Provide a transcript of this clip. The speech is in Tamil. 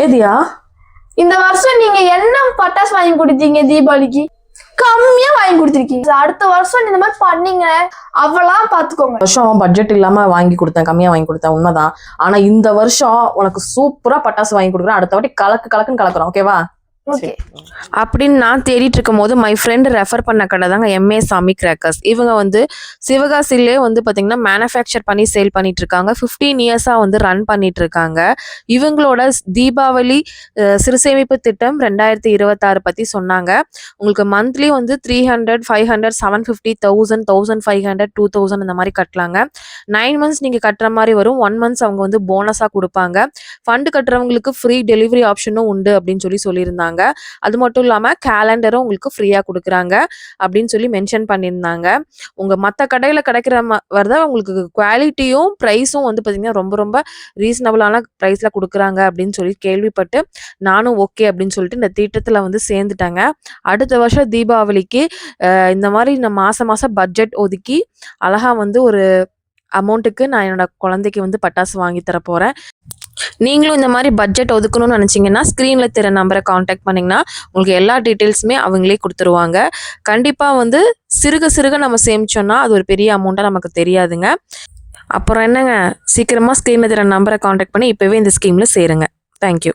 ஏதியா? இந்த வருஷம் நீங்க என்ன பட்டாசு வாங்கி கொடுத்தீங்க தீபாவளிக்கு? கம்மியா வாங்கி கொடுத்துருக்கீங்க. அடுத்த வருஷம் இந்த மாதிரி பண்ணீங்க. அவெல்லாம் பாத்துக்கோங்க. வருஷம் பட்ஜெட் இல்லாம வாங்கி கொடுத்தேன் கம்மியா வாங்கி கொடுத்தேன் உண்மைதான். ஆனா இந்த வருஷம் உனக்கு சூப்பரா பட்டாசு வாங்கி கொடுக்குறேன். அடுத்த வாட்டி கலக்கு கலக்குன்னு கலக்குறோம் ஓகேவா அப்படின்னு நான் தேடிட்டு இருக்கும் போது மை ஃப்ரெண்ட் ரெஃபர் பண்ண கடை தாங்க எம்ஏ சாமி கிராக்கர்ஸ் இவங்க வந்து சிவகாசிலே வந்து பார்த்தீங்கன்னா மேனுஃபேக்சர் பண்ணி சேல் பண்ணிட்டு இருக்காங்க. ஃபிஃப்டீன் இயர்ஸாக வந்து ரன் பண்ணிட்டு இருக்காங்க. இவங்களோட தீபாவளி சிறுசேமிப்பு திட்டம் ரெண்டாயிரத்தி இருபத்தாறு பற்றி சொன்னாங்க. உங்களுக்கு மந்த்லி வந்து three hundred five hundred seven fifty thousand thousand five hundred two thousand இந்த மாதிரி கட்டலாங்க. நைன் மந்த்ஸ் நீங்கள் கட்டுற மாதிரி வரும். ஒன் மந்த்ஸ் அவங்க வந்து போனஸாக கொடுப்பாங்க. ஃபண்டு கட்டுறவங்களுக்கு ஃப்ரீ டெலிவரி ஆப்ஷனும் உண்டு அப்படின்னு சொல்லி சொல்லியிருந்தாங்க. அது மட்டும் இல்லாமல் கேலண்டரும் உங்களுக்கு ஃப்ரீயாக கொடுக்குறாங்க. அப்படின்னு சொல்லி மென்ஷன் பண்ணியிருந்தாங்க. உங்கள் மற்ற கடையில் கிடைக்கிற வரத உங்களுக்கு குவாலிட்டியும் ப்ரைஸும் வந்து பார்த்திங்கன்னா ரொம்ப ரொம்ப ரீசனபிளான ப்ரைஸில் கொடுக்குறாங்க அப்படின்னு சொல்லி கேள்விப்பட்டு நானும் ஓகே அப்படின்னு சொல்லிட்டு இந்த திட்டத்தில் வந்து சேர்ந்துட்டேங்க. அடுத்த வருஷம் தீபாவளிக்கு இந்த மாதிரி நான் மாதம் மாதம் பட்ஜெட் ஒதுக்கி அழகாக வந்து ஒரு அமௌண்ட்டுக்கு நான் என்னோட குழந்தைக்கு வந்து பட்டாசு வாங்கி தர போகிறேன் நீங்களும் இந்த மாதிரி பட்ஜெட் ஒதுக்கணும்னு நினச்சிங்கன்னா ஸ்க்ரீனில் தெரிய நம்பரை காண்டாக்ட் பண்ணிங்கன்னா உங்களுக்கு எல்லா டீட்டெயில்ஸுமே அவங்களே கொடுத்துருவாங்க. கண்டிப்பாக வந்து சிறுக சிறுக நம்ம சேமிச்சோன்னா அது ஒரு பெரிய அமௌண்ட்டாக நமக்கு தெரியாதுங்க. அப்புறம் என்னங்க? சீக்கிரமாக ஸ்க்ரீனில் தெரிய நம்பரை காண்டாக்ட் பண்ணி இப்போவே இந்த ஸ்கீமில் சேருங்க. தேங்க்யூ